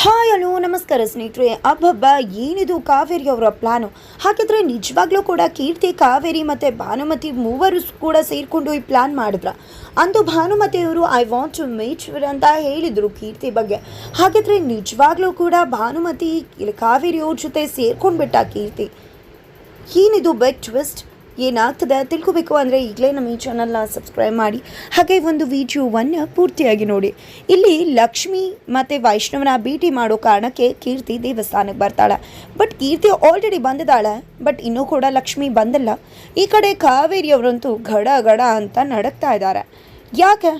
Hi hello ನಮಸ್ಕಾರ ಸ್ನೇಹಿತರೆ. ಅಬ್ಬಬ್ಬ, ಏನಿದು ಕಾವೇರಿ ಅವರ ಪ್ಲಾನು ಹಾಗಿದ್ರೆ ನಿಜವಾಗ್ಲೂ ಕೂಡ ಕೀರ್ತಿ, ಕಾವೇರಿ ಮತ್ತು ಭಾನುಮತಿ ಮೂವರು ಕೂಡ ಸೇರಿಕೊಂಡು ಈ ಪ್ಲಾನ್ ಮಾಡಿದ್ರ? ಅಂದು ಭಾನುಮತಿ ಅವರು ಐ ವಾಂಟ್ ಟು ಮೀಟ್ ಅಂತ ಹೇಳಿದರು ಕೀರ್ತಿ ಬಗ್ಗೆ. ಹಾಗಿದ್ರೆ ನಿಜವಾಗ್ಲೂ ಕೂಡ ಭಾನುಮತಿ, ಕಾವೇರಿ ಅವ್ರ ಜೊತೆ ಸೇರ್ಕೊಂಡ್ಬಿಟ್ಟ ಕೀರ್ತಿ. ಏನಿದು ಬೆಟ್ ಟ್ವಿಸ್ಟ್ ಏನಾಗ್ತದೆ ತಿಳ್ಕೊಬೇಕು ಅಂದರೆ ಈಗಲೇ ನಮ್ಮ ಈ ಚಾನಲ್ನ ಸಬ್ಸ್ಕ್ರೈಬ್ ಮಾಡಿ. ಹಾಗೆ ಒಂದು ವಿಡಿಯೋವನ್ನು ಪೂರ್ತಿಯಾಗಿ ನೋಡಿ. ಇಲ್ಲಿ ಲಕ್ಷ್ಮಿ ಮತ್ತು ವೈಷ್ಣವನ ಭೇಟಿ ಮಾಡೋ ಕಾರಣಕ್ಕೆ ಕೀರ್ತಿ ದೇವಸ್ಥಾನಕ್ಕೆ ಬರ್ತಾಳೆ. ಬಟ್ ಕೀರ್ತಿ ಆಲ್ರೆಡಿ ಬಂದಿದ್ದಾಳೆ. ಬಟ್ ಇನ್ನೂ ಕೂಡ ಲಕ್ಷ್ಮಿ ಬಂದಿಲ್ಲ. ಈ ಕಡೆ ಕಾವೇರಿಯವರಂತೂ ಗಡ ಗಡ ಅಂತ ನಡಕ್ತಾ ಇದ್ದಾರೆ. ಯಾಕೆ?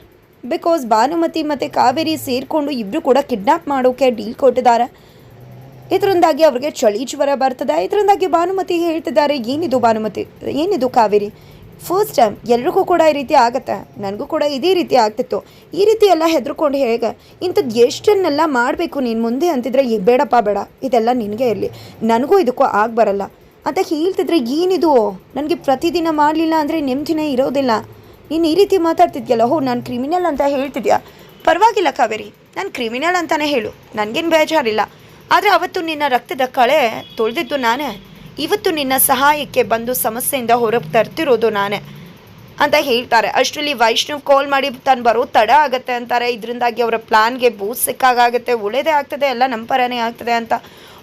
ಬಿಕಾಸ್ ಭಾನುಮತಿ ಮತ್ತು ಕಾವೇರಿ ಸೇರಿಕೊಂಡು ಇಬ್ಬರು ಕೂಡ ಕಿಡ್ನಾಪ್ ಮಾಡೋಕೆ ಡೀಲ್ ಕೊಟ್ಟಿದ್ದಾರೆ. ಇದರಿಂದಾಗಿ ಅವ್ರಿಗೆ ಚಳಿ ಜ್ವರ ಬರ್ತದೆ. ಇದರಿಂದಾಗಿ ಭಾನುಮತಿ ಹೇಳ್ತಿದ್ದಾರೆ, ಏನಿದು ಭಾನುಮತಿ? ಏನಿದು ಕಾವೇರಿ? ಫಸ್ಟ್ ಟೈಮ್ ಎಲ್ರಿಗೂ ಕೂಡ ಈ ರೀತಿ ಆಗುತ್ತೆ. ನನಗೂ ಕೂಡ ಇದೇ ರೀತಿ ಆಗ್ತಿತ್ತು. ಈ ರೀತಿ ಎಲ್ಲ ಹೆದರ್ಕೊಂಡು ಹೇಗೆ? ಇಂಥದ್ದು ಎಷ್ಟನ್ನೆಲ್ಲ ಮಾಡಬೇಕು ನೀನು ಮುಂದೆ ಅಂತಿದ್ರೆ ಬೇಡಪ್ಪ, ಬೇಡ. ಇದೆಲ್ಲ ನಿನಗೆ ಇರಲಿ. ನನಗೂ ಇದಕ್ಕೂ ಆಗ ಬರಲ್ಲ. ಅಂತ ಹೇಳ್ತಿದ್ರೆ, ಏನಿದು? ನನಗೆ ಪ್ರತಿದಿನ ಮಾಡಲಿಲ್ಲ ಅಂದರೆ ನೆಮ್ಮದಿನೇ ಇರೋದಿಲ್ಲ. ನೀನು ಈ ರೀತಿ ಮಾತಾಡ್ತಿದ್ಯಲ್ಲ ಹೋ ನಾನು ಕ್ರಿಮಿನಲ್ ಅಂತ ಹೇಳ್ತಿದ್ಯಾ? ಪರವಾಗಿಲ್ಲ ಕಾವೇರಿ. ನಾನು ಕ್ರಿಮಿನಲ್ ಅಂತಲೇ ಹೇಳು. ನನಗೇನು ಬೇಜಾರಿಲ್ಲ. ಆದರೆ ಅವತ್ತು ನಿನ್ನ ರಕ್ತದ ಕಳೆ ತೊಳೆದಿದ್ದು ನಾನೇ. ಇವತ್ತು ನಿನ್ನ ಸಹಾಯಕ್ಕೆ ಬಂದು ಸಮಸ್ಯೆಯಿಂದ ಹೊರಗೆ ತರ್ತಿರೋದು ನಾನೇ ಅಂತ ಹೇಳ್ತಾರೆ. ಅಷ್ಟರಲ್ಲಿ ವೈಷ್ಣವ್ ಕಾಲ್ ಮಾಡಿ ತಾನು ಬರೋ ತಡ ಆಗುತ್ತೆ ಅಂತಾರೆ. ಇದರಿಂದಾಗಿ ಅವರ ಪ್ಲಾನ್ಗೆ ಬೂತ್ ಸಿಕ್ಕಾಗುತ್ತೆ ಒಳ್ಳೇದೇ ಆಗ್ತದೆ, ಎಲ್ಲ ನಮ್ಮ ಪರನೇ ಆಗ್ತದೆ ಅಂತ.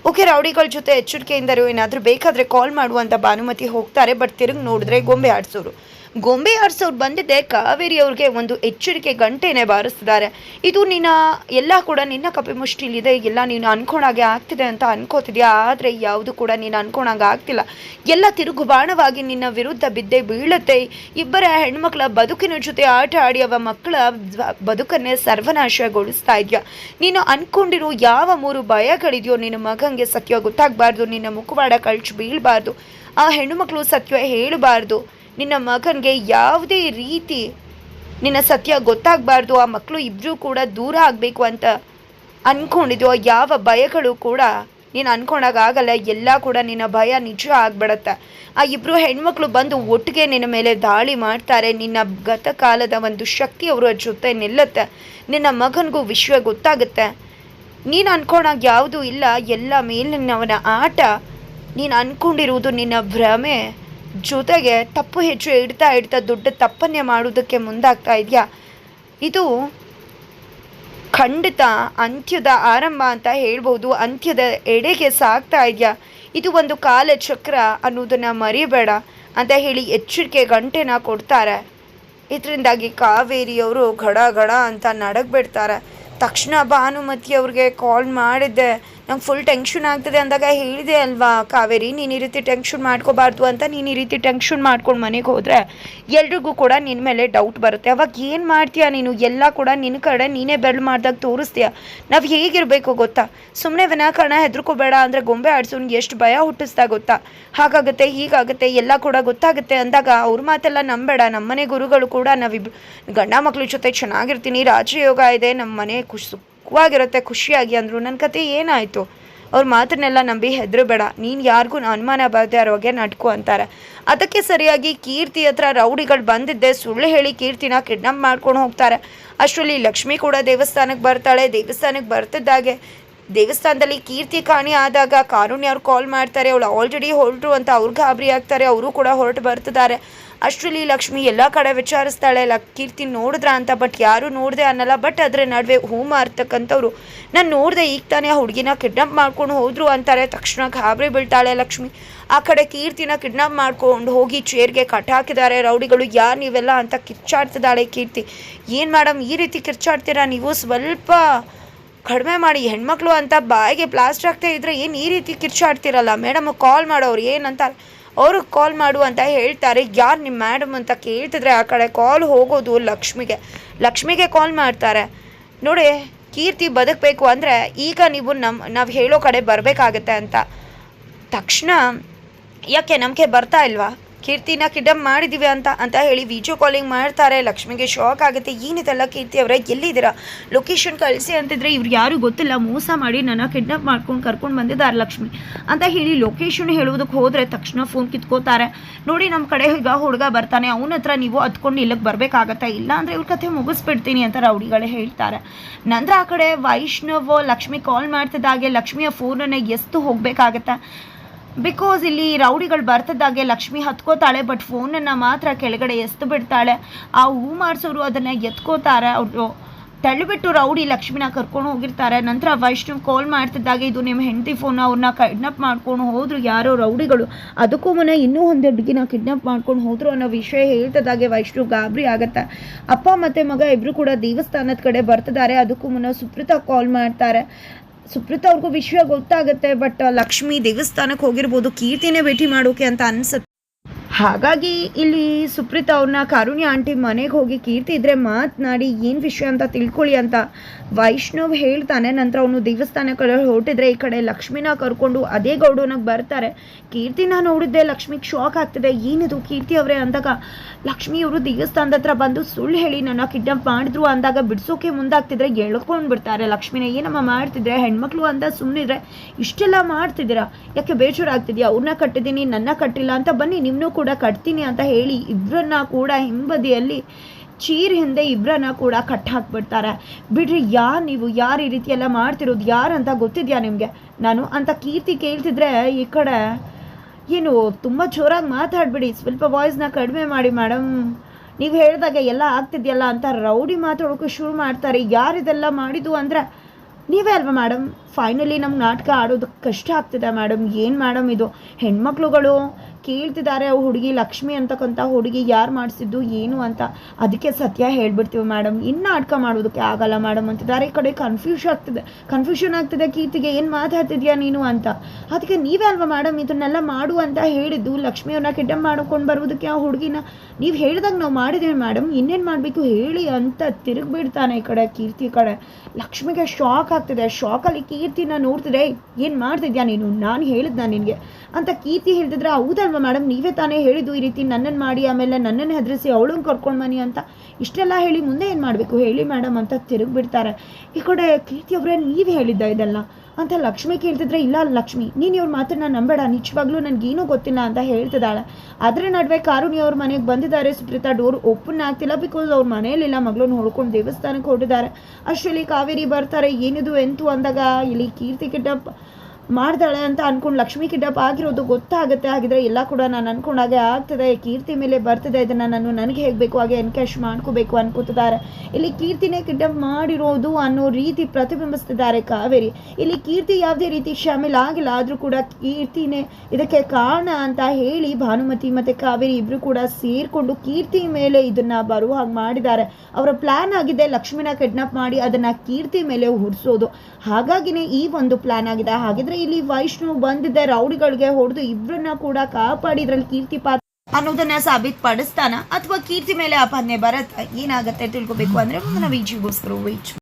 ಓಕೆ, ರೌಡಿಗಳ ಜೊತೆ ಎಚ್ಚರಿಕೆಯಿಂದರೂ ಏನಾದರೂ ಬೇಕಾದರೆ ಕಾಲ್ ಮಾಡುವಂಥ ಭಾನುಮತಿ ಹೋಗ್ತಾರೆ. ಬಟ್ ತಿರುಗಿ ನೋಡಿದ್ರೆ ಗೊಂಬೆ ಆಡಿಸೋರು. ಗೊಂಬೆ ಆರ್ಸೋರು ಬಂದಿದ್ದೆ ಕಾವೇರಿ ಅವ್ರಿಗೆ ಒಂದು ಎಚ್ಚರಿಕೆ ಗಂಟೆನೆ ಬಾರಿಸ್ತಿದ್ದಾರೆ. ಇದು ನಿನ್ನ, ಎಲ್ಲ ಕೂಡ ನಿನ್ನ ಕಪಿಮುಷ್ಟಿಲಿದೆ ಎಲ್ಲ ನೀನು ಅನ್ಕೊಂಡಾಗೆ ಆಗ್ತಿದೆ ಅಂತ ಅನ್ಕೋತಿದ್ಯಾ? ಆದರೆ ಯಾವುದು ಕೂಡ ನೀನು ಅನ್ಕೊಂಡಾಗ ಆಗ್ತಿಲ್ಲ. ಎಲ್ಲ ತಿರುಗು ಬಾಣವಾಗಿ ನಿನ್ನ ವಿರುದ್ಧ ಬಿದ್ದೆ, ಬೀಳುತ್ತೆ. ಇಬ್ಬರ ಹೆಣ್ಮಕ್ಳ ಬದುಕಿನ ಜೊತೆ ಆಟ ಆಡಿ ಅವ ಮಕ್ಕಳ ಬದುಕನ್ನೇ ಸರ್ವನಾಶಗೊಳಿಸ್ತಾ ಇದೆಯಾ? ನೀನು ಅನ್ಕೊಂಡಿರೋ ಯಾವ ಮೂರು ಭಯಗಳಿದೆಯೋ ನಿನ್ನ ಮಗಂಗೆ ಸತ್ಯ ಗೊತ್ತಾಗಬಾರ್ದು, ನಿನ್ನ ಮುಖವಾಡ ಕಳ್ಚಿ ಬೀಳಬಾರ್ದು. ಆ ಹೆಣ್ಣುಮಕ್ಕಳು ಸತ್ಯ ಹೇಳಬಾರ್ದು. ನಿನ್ನ ಮಗನಿಗೆ ಯಾವುದೇ ರೀತಿ ನಿನ್ನ ಸತ್ಯ ಗೊತ್ತಾಗಬಾರ್ದು, ಆ ಮಕ್ಕಳು ಇಬ್ಬರೂ ಕೂಡ ದೂರ ಆಗಬೇಕು ಅಂತ ಅನ್ಕೊಂಡಿದ್ಯೋ, ಯಾವ ಭಯಗಳು ಕೂಡ ನೀನು ಅನ್ಕೊಂಡಾಗ ಆಗಲ್ಲ ಎಲ್ಲ ಕೂಡ ನಿನ್ನ ಭಯ ನಿಜ ಆಗ್ಬಿಡತ್ತೆ. ಆ ಇಬ್ಬರು ಹೆಣ್ಮಕ್ಳು ಬಂದು ಒಟ್ಟಿಗೆ ನಿನ್ನ ಮೇಲೆ ದಾಳಿ ಮಾಡ್ತಾರೆ, ನಿನ್ನ ಗತಕಾಲದ ಒಂದು ಶಕ್ತಿ ಅವರ ಜೊತೆ ನಿಲ್ಲತ್ತೆ, ನಿನ್ನ ಮಗನಿಗೂ ವಿಶ್ವ ಗೊತ್ತಾಗುತ್ತೆ. ನೀನು ಅಂದ್ಕೊಂಡಾಗ ಯಾವುದೂ ಇಲ್ಲ, ಎಲ್ಲ ಮೇಲಿನವನ ಆಟ ನೀನು ಅನ್ಕೊಂಡಿರುವುದು ನಿನ್ನ ಭ್ರಮೆ. ಜೊತೆಗೆ ತಪ್ಪು ಹೆಚ್ಚು ಇಡ್ತಾ ಇಡ್ತಾ ದೊಡ್ಡ ತಪ್ಪನ್ನೇ ಮಾಡೋದಕ್ಕೆ ಮುಂದಾಗ್ತಾ ಇದೆಯಾ? ಇದು ಖಂಡಿತ ಅಂತ್ಯದ ಆರಂಭ ಅಂತ ಹೇಳ್ಬೋದು. ಅಂತ್ಯದ ಎಡೆಗೆ ಸಾಗ್ತಾ ಇದೆಯಾ? ಇದು ಒಂದು ಕಾಲ ಚಕ್ರ ಅನ್ನೋದನ್ನು ಮರಿಬೇಡ ಅಂತ ಹೇಳಿ ಎಚ್ಚರಿಕೆ ಗಂಟೆನ ಕೊಡ್ತಾರೆ. ಇದರಿಂದಾಗಿ ಕಾವೇರಿಯವರು ಘಡ ಘಡ ಅಂತ ನಡಗ್ಬಿಡ್ತಾರೆ. ತಕ್ಷಣ ಭಾನುಮತಿ ಅವ್ರಿಗೆ ಕಾಲ್ ಮಾಡಿದ್ದೆ. ನಂಗೆ ಫುಲ್ ಟೆನ್ಷನ್ ಆಗ್ತದೆ ಅಂದಾಗ ಹೇಳಿದೆ ಅಲ್ವಾ, ಕಾವೇರಿ, ನೀನು ಈ ರೀತಿ ಟೆನ್ಷನ್ ಮಾಡ್ಕೋಬಾರ್ದು ಅಂತ, ನೀನು ಈ ರೀತಿ ಟೆನ್ಷನ್ ಮಾಡ್ಕೊಂಡು ಮನೆಗೆ ಹೋದರೆ ಎಲ್ರಿಗೂ ಕೂಡ ನಿನ್ನ ಮೇಲೆ ಡೌಟ್ ಬರುತ್ತೆ. ಅವಾಗ ಏನು ಮಾಡ್ತೀಯ ನೀನು? ಎಲ್ಲ ಕೂಡ ನಿನ್ನ ಕಡೆ ನೀನೇ ಬೆರಳು ಮಾಡಿದಾಗ ತೋರಿಸ್ತೀಯ? ನಾವು ಹೇಗಿರಬೇಕು ಗೊತ್ತಾ? ಸುಮ್ಮನೆ ವಿನಾಕಾರಣ ಹೆದರ್ಕೋಬೇಡ ಅಂದರೆ ಗೊಂಬೆ ಆಡ್ಸೋನ್ಗೆ ಎಷ್ಟು ಭಯ ಹುಟ್ಟಿಸ್ತಾ ಗೊತ್ತಾ? ಹಾಗಾಗುತ್ತೆ, ಹೀಗಾಗುತ್ತೆ, ಎಲ್ಲ ಕೂಡ ಗೊತ್ತಾಗುತ್ತೆ ಅಂದಾಗ ಅವ್ರ ಮಾತೆಲ್ಲ ನಂಬೇಡ. ನಮ್ಮನೆ ಗುರುಗಳು ಕೂಡ ನಾವಿಬ್ ಗಂಡ ಮಕ್ಳ ಜೊತೆ ಚೆನ್ನಾಗಿರ್ತೀನಿ, ರಾಜಯೋಗ ಇದೆ ನಮ್ಮ ಮನೆ ಖುಷಿ ಸುಖವಾಗಿರುತ್ತೆ ಖುಷಿಯಾಗಿ. ಅಂದರು ನನ್ನ ಕತೆ ಏನಾಯಿತು? ಅವ್ರ ಮಾತನ್ನೆಲ್ಲ ನಂಬಿ ಹೆದರಬೇಡ. ನೀನು ಯಾರಿಗೂ ಅನುಮಾನ ಬರದೆ ಇರೋಗೆ ನಡ್ಕು ಅಂತಾರೆ. ಅದಕ್ಕೆ ಸರಿಯಾಗಿ ಕೀರ್ತಿ ಹತ್ರ ರೌಡಿಗಳು ಬಂದಿದ್ದೆ. ಸುಳ್ಳು ಹೇಳಿ ಕೀರ್ತಿನ ಕಿಡ್ನಾಪ್ ಮಾಡ್ಕೊಂಡು ಹೋಗ್ತಾರೆ. ಅಷ್ಟರಲ್ಲಿ ಲಕ್ಷ್ಮಿ ಕೂಡ ದೇವಸ್ಥಾನಕ್ಕೆ ಬರ್ತಾಳೆ. ದೇವಸ್ಥಾನಕ್ಕೆ ಬರ್ತಿದ್ದಾಗೆ. ದೇವಸ್ಥಾನದಲ್ಲಿ ಕೀರ್ತಿ ಕಾಣಿ ಆದಾಗ ಕಾರುಣ್ಯ ಅವ್ರು ಕಾಲ್ ಮಾಡ್ತಾರೆ, ಅವಳು ಆಲ್ರೆಡಿ ಹೊರಟು ಅಂತ ಅವ್ರು ಗಾಬರಿ ಆಗ್ತಾರೆ, ಅವರು ಕೂಡ ಹೊರಟು ಬರ್ತಿದ್ದಾರೆ. ಅಷ್ಟರಲ್ಲಿ ಲಕ್ಷ್ಮಿ ಎಲ್ಲ ಕಡೆ ವಿಚಾರಿಸ್ತಾಳೆ ಲ ಕೀರ್ತಿ ನೋಡಿದ್ರ ಅಂತ ಬಟ್ ಯಾರು ನೋಡಿದೆ ಅನ್ನಲ್ಲ ಬಟ್ ಅದರ ನಡುವೆ ಹೂ ಮಾರ್ತಕ್ಕಂಥವ್ರು. ನಾನು ನೋಡಿದೆ ಈಗ ತಾನೇ ಆ ಹುಡುಗಿನ ಕಿಡ್ನಾಪ್ ಮಾಡ್ಕೊಂಡು ಹೋದ್ರು ಅಂತಾರೆ, ತಕ್ಷಣ ಗಾಬರಿ ಬೀಳ್ತಾಳೆ ಲಕ್ಷ್ಮಿ. ಆ ಕಡೆ ಕೀರ್ತಿನ ಕಿಡ್ನಾಪ್ ಮಾಡ್ಕೊಂಡು ಹೋಗಿ ಚೇರ್ಗೆ ಕಟ್ ಹಾಕಿದ್ದಾರೆ, ರೌಡಿಗಳು ಯಾರು ನೀವೆಲ್ಲ ಅಂತ ಕಿಚ್ಚಾಡ್ತಿದ್ದಾಳೆ ಕೀರ್ತಿ. ಏನು ಮೇಡಮ್ ಈ ರೀತಿ ಕಿರ್ಚಾಡ್ತೀರಾ ನೀವು? ಸ್ವಲ್ಪ ಕಡಿಮೆ ಮಾಡಿ ಹೆಣ್ಮಕ್ಳು ಅಂತ ಬಾಯಿಗೆ ಪ್ಲಾಸ್ಟರ್ ಆಗ್ತಾ ಇದ್ರೆ ಏನು ಈ ರೀತಿ ಕಿರ್ಚಾಡ್ತಿರಲ್ಲ? ಮೇಡಮ್ ಕಾಲ್ ಮಾಡೋರು ಏನಂತ ಅವ್ರಿಗೆ ಕಾಲ್ ಮಾಡು ಅಂತ ಹೇಳ್ತಾರೆ. ಯಾರು ನಿಮ್ಮ ಮೇಡಮ್ ಅಂತ ಕೇಳ್ತಿದ್ರೆ ಆ ಕಡೆ ಕಾಲ್ ಹೋಗೋದು ಲಕ್ಷ್ಮಿಗೆ. ಲಕ್ಷ್ಮಿಗೆ ಕಾಲ್ ಮಾಡ್ತಾರೆ. ನೋಡಿ, ಕೀರ್ತಿ ಬದುಕಬೇಕು ಅಂದರೆ ಈಗ ನೀವು ನಮ್ಮ ನಾವು ಹೇಳೋ ಕಡೆ ಬರಬೇಕಾಗತ್ತೆ ಅಂತ. ತಕ್ಷಣ ಯಾಕೆ ನಂಬಿಕೆ ಬರ್ತಾ ಇಲ್ವಾ? ಕೀರ್ತಿನ ಕಿಡಮ್ ಮಾಡಿದ್ದೀವಿ ಅಂತ ಅಂತ ಹೇಳಿ ವಿಡಿಯೋ ಕಾಲಿಂಗ್ ಮಾಡ್ತಾರೆ. ಲಕ್ಷ್ಮಿಗೆ ಶಾಕ್ ಆಗುತ್ತೆ. ಏನಿದೆಲ್ಲ ಕೀರ್ತಿ ಅವರೇ? ಎಲ್ಲಿದ್ದೀರಾ? ಲೊಕೇಶನ್ ಕಳಿಸಿ ಅಂತಿದ್ರೆ ಇವ್ರು ಯಾರು ಗೊತ್ತಿಲ್ಲ. ಮೋಸ ಮಾಡಿ ನನ್ನ ಕಿಡ್ನಾಪ್ ಮಾಡ್ಕೊಂಡು ಕರ್ಕೊಂಡು ಬಂದಿದ್ದಾರೆ ಲಕ್ಷ್ಮಿ ಅಂತ ಹೇಳಿ ಲೊಕೇಶನ್ ಹೇಳುವುದಕ್ಕೆ ಹೋದರೆ ತಕ್ಷಣ ಫೋನ್ ಕಿತ್ಕೋತಾರೆ. ನೋಡಿ ನಮ್ಮ ಕಡೆ ಈಗ ಹುಡುಗ ಬರ್ತಾನೆ. ಅವನ ಹತ್ರ ನೀವು ಹತ್ಕೊಂಡು ಇಲ್ಲಕ್ಕೆ ಬರಬೇಕಾಗತ್ತೆ. ಇಲ್ಲ ಅಂದರೆ ಇವ್ರ ಕಥೆ ಮುಗಿಸ್ಬಿಡ್ತೀನಿ ಅಂತ ರೌಡಿಗಳೇ ಹೇಳ್ತಾರೆ. ನಂತರ ಆ ಕಡೆ ವೈಷ್ಣವ್ ಲಕ್ಷ್ಮಿ ಕಾಲ್ ಮಾಡ್ತಿದ್ದಾಗೆ ಲಕ್ಷ್ಮಿಯ ಫೋನನ್ನು ಎಷ್ಟು ಹೋಗಬೇಕಾಗತ್ತೆ. ಬಿಕಾಸ್ ಇಲ್ಲಿ ರೌಡಿಗಳು ಬರ್ತದಾಗೆ ಲಕ್ಷ್ಮಿ ಹತ್ಕೋತಾಳೆ ಬಟ್ ಫೋನನ್ನು ಮಾತ್ರ ಕೆಳಗಡೆ ಎಸ್ದು ಬಿಡ್ತಾಳೆ. ಆ ಹೂ ಮಾಡಿಸೋರು ಅದನ್ನು ಎತ್ಕೋತಾರೆ. ಅವರು ತಳ್ಳಿಬಿಟ್ಟು ರೌಡಿ ಲಕ್ಷ್ಮಿನ ಕರ್ಕೊಂಡು ಹೋಗಿರ್ತಾರೆ. ನಂತರ ವೈಷ್ಣವ್ ಕಾಲ್ ಮಾಡ್ತಿದ್ದಾಗ, ಇದು ನಿಮ್ಮ ಹೆಂಡತಿ ಫೋನ್ ಅವ್ರನ್ನ ಕಿಡ್ನಪ್ ಮಾಡ್ಕೊಂಡು ಹೋದ್ರು ಯಾರೋ ರೌಡಿಗಳು. ಅದಕ್ಕೂ ಮುನ್ನ ಇನ್ನೂ ಒಂದು ಹುಡುಗಿನ ಕಿಡ್ನಪ್ ಮಾಡ್ಕೊಂಡು ಹೋದ್ರು ಅನ್ನೋ ವಿಷಯ ಹೇಳ್ತದಾಗೆ ವೈಷ್ಣವ್ ಗಾಬರಿ ಆಗತ್ತೆ. ಅಪ್ಪ ಮತ್ತು ಮಗ ಇಬ್ಬರು ಕೂಡ ದೇವಸ್ಥಾನದ ಕಡೆ ಬರ್ತಿದ್ದಾರೆ. ಅದಕ್ಕೂ ಮುನ್ನ ಸುಪ್ರೀತಾ ಕಾಲ್ ಮಾಡ್ತಾರೆ. ಸುಪ್ರೀತಾ ಅವ್ರಿಗೂ ವಿಷಯ ಗೊತ್ತಾಗುತ್ತೆ ಬಟ್ ಲಕ್ಷ್ಮಿ ದೇವಸ್ಥಾನಕ್ಕೆ ಹೋಗಿರ್ಬೋದು ಕೀರ್ತಿನೇ ಭೇಟಿ ಮಾಡೋಕೆ ಅಂತ ಅನ್ಸುತ್ತೆ. ಹಾಗಾಗಿ ಇಲ್ಲಿ ಸುಪ್ರೀತಾ ಅವ್ರನ್ನ ಕಾರುಣ್ಯ ಆಂಟಿ ಮನೆಗೆ ಹೋಗಿ ಕೀರ್ತಿ ಇದ್ರೆ ಮಾತನಾಡಿ, ಏನು ವಿಷಯ ಅಂತ ತಿಳ್ಕೊಳ್ಳಿ ಅಂತ ವೈಷ್ಣವ್ ಹೇಳ್ತಾನೆ. ನಂತರ ಅವನು ದೇವಸ್ಥಾನ ಕಡೆ ಹೊರಟಿದ್ರೆ ಈ ಕಡೆ ಲಕ್ಷ್ಮಿನ ಕರ್ಕೊಂಡು ಅದೇ ಗೌಡನಾಗ ಬರ್ತಾರೆ. ಕೀರ್ತಿನ ನೋಡಿದ್ದೆ ಲಕ್ಷ್ಮಿಗೆ ಶಾಕ್ ಆಗ್ತಿದೆ. ಏನಿದು ಕೀರ್ತಿ ಅವರೇ ಅಂದಾಗ, ಲಕ್ಷ್ಮಿ ಅವರು ದೇವಸ್ಥಾನದ ಹತ್ರ ಬಂದು ಸುಳ್ಳು ಹೇಳಿ ನನ್ನ ಕಿಡ್ನಾಪ್ ಮಾಡಿದ್ರು ಅಂದಾಗ ಬಿಡಿಸೋಕೆ ಮುಂದಾಗ್ತಿದ್ರೆ ಎಳ್ಕೊಂಡು ಬಿಡ್ತಾರೆ ಲಕ್ಷ್ಮಿನ ಏನಮ್ಮ ಮಾಡ್ತಿದ್ರೆ? ಹೆಣ್ಮಕ್ಳು ಅಂತ ಸುಮ್ಮನಿದ್ರೆ ಇಷ್ಟೆಲ್ಲ ಮಾಡ್ತಿದ್ದೀರಾ? ಯಾಕೆ ಬೇಜಾರು ಆಗ್ತಿದ್ಯಾ ಅವ್ರನ್ನ ಕಟ್ಟಿದ್ದೀನಿ, ನನ್ನ ಕಟ್ಟಿಲ್ಲ ಅಂತ ಬನ್ನಿ ನಿಮ್ಮನ್ನೂ ಕೂಡ ಕಟ್ತೀನಿ ಅಂತ ಹೇಳಿ ಇಬ್ಬರನ್ನ ಕೂಡ ಹಿಂಬದಿಯಲ್ಲಿ ಚೀರ್ ಹಿಂದೆ ಇಬ್ಬರನ್ನ ಕೂಡ ಕಟ್ ಹಾಕ್ಬಿಡ್ತಾರೆ. ಬಿಡ್ರಿ ಯಾರು ನೀವು? ಯಾರು ಈ ರೀತಿ ಎಲ್ಲ ಮಾಡ್ತಿರೋದು? ಯಾರು ಅಂತ ಗೊತ್ತಿದ್ಯಾ ನಿಮಗೆ? ನಾನು ಅಂತ ಕೀರ್ತಿ ಕೇಳ್ತಿದ್ರೆ ಈ ಕಡೆ ಏನು ತುಂಬ ಜೋರಾಗಿ ಮಾತಾಡ್ಬಿಡಿ. ಸ್ವಲ್ಪ ವಾಯ್ಸ್ನ ಕಡಿಮೆ ಮಾಡಿ ಮೇಡಮ್ ನೀವು ಹೇಳಿದಾಗ ಎಲ್ಲ ಆಗ್ತಿದೆಯಲ್ಲ ಅಂತ ರೌಡಿ ಮಾತಾಡೋಕೆ ಶುರು ಮಾಡ್ತಾರೆ. ಯಾರಿದೆಲ್ಲ ಮಾಡಿದ್ದು ಅಂದರೆ ನೀವೇ ಅಲ್ವಾ ಮೇಡಮ್ ಫೈನಲಿ ನಮ್ಗೆ ನಾಟಕ ಆಡೋದಕ್ಕೆ ಕಷ್ಟ ಆಗ್ತಿದೆ ಮೇಡಮ್ ಏನು ಮೇಡಮ್ ಇದು? ಹೆಣ್ಮಕ್ಳುಗಳು ಕೇಳ್ತಿದ್ದಾರೆ, ಅವು ಹುಡುಗಿ ಲಕ್ಷ್ಮಿ ಅಂತಕ್ಕಂಥ ಹುಡುಗಿ ಯಾರು ಮಾಡಿಸಿದ್ದು ಏನು ಅಂತ? ಅದಕ್ಕೆ ಸತ್ಯ ಹೇಳ್ಬಿಡ್ತೀವಿ ಮೇಡಮ್ ಇನ್ನೂ ಅಡ್ಕ ಮಾಡೋದಕ್ಕೆ ಆಗಲ್ಲ ಮೇಡಮ್ ಅಂತಿದ್ದಾರೆ. ಈ ಕಡೆ ಕನ್ಫ್ಯೂಷ್ ಆಗ್ತಿದೆ. ಕನ್ಫ್ಯೂಷನ್ ಆಗ್ತಿದೆ. ಕೀರ್ತಿಗೆ ಏನು ಮಾತಾಡ್ತಿದ್ಯಾ ನೀನು ಅಂತ. ಅದಕ್ಕೆ ನೀವೇ ಅಲ್ವಾ ಮೇಡಮ್ ಇದನ್ನೆಲ್ಲ ಮಾಡು ಅಂತ ಹೇಳಿದ್ದು? ಲಕ್ಷ್ಮಿಯವ್ರನ್ನ ಕಿಡ್ನಾಪ್ ಮಾಡ್ಕೊಂಡು ಬರೋದಕ್ಕೆ ಆ ಹುಡುಗಿನ ನೀವು ಹೇಳಿದಾಗ ನಾವು ಮಾಡಿದ್ದೀವಿ ಮೇಡಮ್ ಇನ್ನೇನು ಮಾಡಬೇಕು ಹೇಳಿ ಅಂತ ತಿರುಗಿಬಿಡ್ತಾನೆ ಈ ಕಡೆ ಕೀರ್ತಿ ಕಡೆ. ಲಕ್ಷ್ಮಿಗೆ ಶಾಕ್ ಆಗ್ತಿದೆ. ಶಾಕಲ್ಲಿ ಕೀರ್ತಿನ ನೋಡ್ತಿದೆ. ಏನು ಮಾಡ್ತಿದ್ಯಾ ನೀನು? ನಾನು ಹೇಳಿದ್ನ ನಿನಗೆ. ಅಂತ ಕೀರ್ತಿ ಹೇಳ್ತಿದ್ರೆ, ಹೌದಲ್ವಾ ಮೇಡಮ್ ನೀವೇ ತಾನೇ ಹೇಳಿದ್ದು ಈ ರೀತಿ ನನ್ನನ್ನು ಮಾಡಿ, ಆಮೇಲೆ ನನ್ನನ್ನು ಹೆದರಿಸಿ ಅವಳನ್ನು ಕರ್ಕೊಂಡು ಬನ್ನಿ ಅಂತ. ಇಷ್ಟೆಲ್ಲ ಹೇಳಿ ಮುಂದೆ ಏನು ಮಾಡಬೇಕು ಹೇಳಿ ಮೇಡಮ್ ಅಂತ ತಿರುಗಿಬಿಡ್ತಾರೆ ಈ ಕಡೆ ಕೀರ್ತಿ ಅವರೇ, ನೀವು ಹೇಳಿದ್ದ ಇದೆಲ್ಲ. ಅಂತ ಲಕ್ಷ್ಮಿ ಕೇಳ್ತಿದ್ರೆ, ಇಲ್ಲ ಲಕ್ಷ್ಮಿ, ನೀನು ಇವ್ರ ಮಾತನ್ನ ನಂಬೇಡ, ನಿಜವಾಗ್ಲೂ ನನಗೇನೂ ಗೊತ್ತಿಲ್ಲ ಅಂತ ಹೇಳ್ತಿದ್ದಾಳೆ. ಅದರ ನಡುವೆ ಕಾರುಣಿ ಅವ್ರ ಮನೆಗೆ ಬಂದಿದ್ದಾರೆ, ಸುಪ್ರೀತಾ ಡೋರ್ ಓಪನ್ ಆಗ್ತಿಲ್ಲ ಬಿಕಾಸ್ ಅವ್ರ ಮನೆಯಲ್ಲಿಲ್ಲ ಮಗಳನ್ನ ನೋಡ್ಕೊಂಡು ದೇವಸ್ಥಾನಕ್ಕೆ ಹೊರಟಿದ್ದಾರೆ. ಅಷ್ಟರಲ್ಲಿ ಕಾವೇರಿ ಬರ್ತಾರೆ, ಏನಿದು ಎಂತು ಅಂದಾಗ, ಇಲ್ಲಿ ಕೀರ್ತಿ ಕಿಡ್ನಾಪ್ ಮಾಡ್ದಾಳೆ ಅಂತ ಅನ್ಕೊಂಡು ಲಕ್ಷ್ಮಿ ಕಿಡ್ನಾಪ್ ಆಗಿರೋದು ಗೊತ್ತಾಗುತ್ತೆ. ಹಾಗಿದ್ರೆ ಎಲ್ಲ ಕೂಡ, ನಾನು ಅನ್ಕೊಂಡಾಗೆ ಆಗ್ತದೆ. ಕೀರ್ತಿ ಮೇಲೆ ಬರ್ತದೆ ಇದನ್ನು ನಾನು. ನನಗೆ ಹೇಗೆ ಬೇಕು ಹಾಗೆ ಎನ್ಕ್ಯಾಶ್ ಮಾಡ್ಕೋಬೇಕು ಅನ್ಕೋತಿದ್ದಾರೆ. ಇಲ್ಲಿ ಕೀರ್ತಿನೇ ಕಿಡ್ನಾಪ್ ಮಾಡಿರೋದು ಅನ್ನೋ ರೀತಿ ಪ್ರತಿಬಿಂಬಿಸ್ತಿದ್ದಾರೆ ಕಾವೇರಿ. ಇಲ್ಲಿ ಕೀರ್ತಿ ಯಾವುದೇ ರೀತಿ ಶಾಮಿಲ್ ಆಗಿಲ್ಲ, ಆದರೂ ಕೂಡ ಕೀರ್ತಿನೇ ಇದಕ್ಕೆ ಕಾರಣ ಅಂತ ಹೇಳಿ ಭಾನುಮತಿ ಮತ್ತು ಕಾವೇರಿ ಇಬ್ಬರು ಕೂಡ ಸೇರಿಕೊಂಡು ಕೀರ್ತಿ ಮೇಲೆ ಇದನ್ನು ಬರುವ ಹಾಗೆ ಮಾಡಿದ್ದಾರೆ. ಅವರ ಪ್ಲ್ಯಾನ್ ಆಗಿದೆ ಲಕ್ಷ್ಮಿನ ಕಿಡ್ನಾಪ್ ಮಾಡಿ ಅದನ್ನು ಕೀರ್ತಿ ಮೇಲೆ ಹುರಿಸೋದು ಹಾಗಾಗಿನೇ ಈ ಒಂದು ಪ್ಲಾನ್ ಆಗಿದೆ. ಹಾಗಿದ್ರೆ ಇಲ್ಲಿ ವೈಷ್ಣು ಬಂದಿದ್ದೆ ರೌಡಿಗಳಿಗೆ ಹೊಡೆದು ಇಬ್ಬರನ್ನ ಕೂಡ ಕಾಪಾಡಿದ್ರಲ್ಲಿ ಕೀರ್ತಿ ಪಾತ್ರ ಅನ್ನೋದನ್ನ ಸಾಬೀತ್ ಪಡಿಸ್ತಾನ ಅಥವಾ ಕೀರ್ತಿ ಮೇಲೆ ಆಪಾದನೆ ಬರತ್ತ? ಏನಾಗತ್ತೆ ತಿಳ್ಕೊಬೇಕು ಅಂದ್ರೆ ಮುಂದಿನ ವಿಜಿಗೋಸ್ಕರ ವೇಟ್